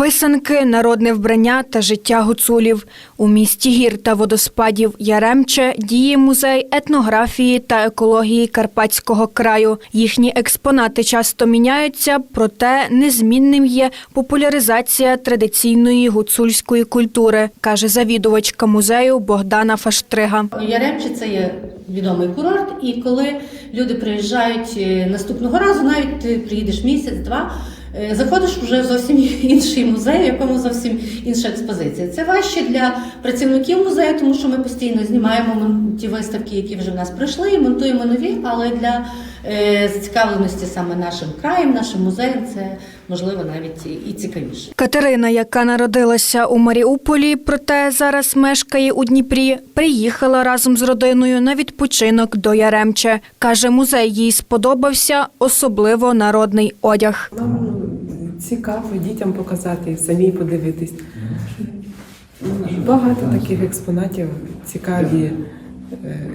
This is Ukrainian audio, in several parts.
Писанки, народне вбрання та життя гуцулів. У місті гір та водоспадів Яремче діє музей етнографії та екології Карпатського краю. Їхні експонати часто міняються, проте незмінним є популяризація традиційної гуцульської культури, каже завідувачка музею Богдана Фаштрига. Яремче це є відомий курорт, і коли люди приїжджають е, наступного разу, навіть ти приїдеш місяць-два. Е, Заходиш вже в зовсім інший музей, в якому зовсім інша експозиція. Це важче для працівників музею, тому що ми постійно знімаємо ті виставки, які вже в нас пройшли, і монтуємо нові. Але для е, зацікавленості саме нашим краєм, нашим музеєм, це можливо навіть і- і цікавіше. Катерина, яка народилася у Маріуполі, проте зараз мешкає у Дніпрі, приїхала разом з родиною на відпочинок до Яремче. Каже, музей їй сподобався, особливо народний одяг. Цікаво дітям показати самі подивитись. Багато таких експонатів цікаві. е,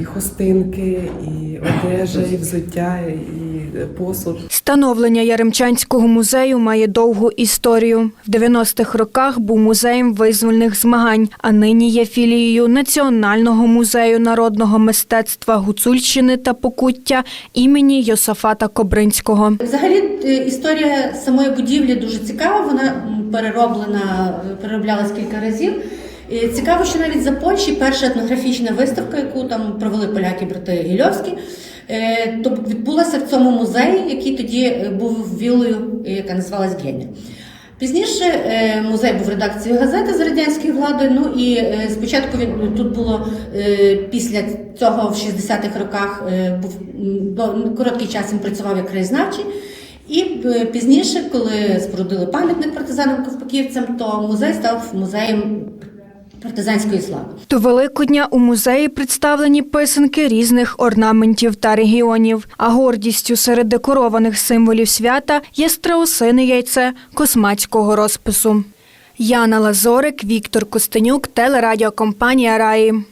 І хустинки, і одежа, і взуття, і посуд. Становлення Яремчанського музею має довгу історію. В 90-х роках був музеєм визвольних змагань, а нині є філією Національного музею народного мистецтва Гуцульщини та Покуття імені Йосафата Кобринського. Взагалі е, історія самої будівлі дуже цікава. Вона перероблена, е, перероблялась кілька разів. І Цікаво, що навіть за Польщі перша етнографічна виставка, яку там провели поляки брати Гільовські, е, то відбулася в цьому музеї, який тоді е, був вілою, е, яка називалась Геня. Пізніше музей був редакцією газети з радянської влади. Ну і спочатку він ну, тут було після цього в 60-х роках був короткий час він працював як краєзнавчий. І пізніше, коли спорудили пам'ятник партизанам ковпаківцям, то музей став музеєм партизанської слави. До Великодня у музеї представлені писанки різних орнаментів та регіонів. А гордістю серед декорованих символів свята є страусине яйце космацького розпису. Яна Лазорик, Віктор Костенюк, телерадіокомпанія Раї.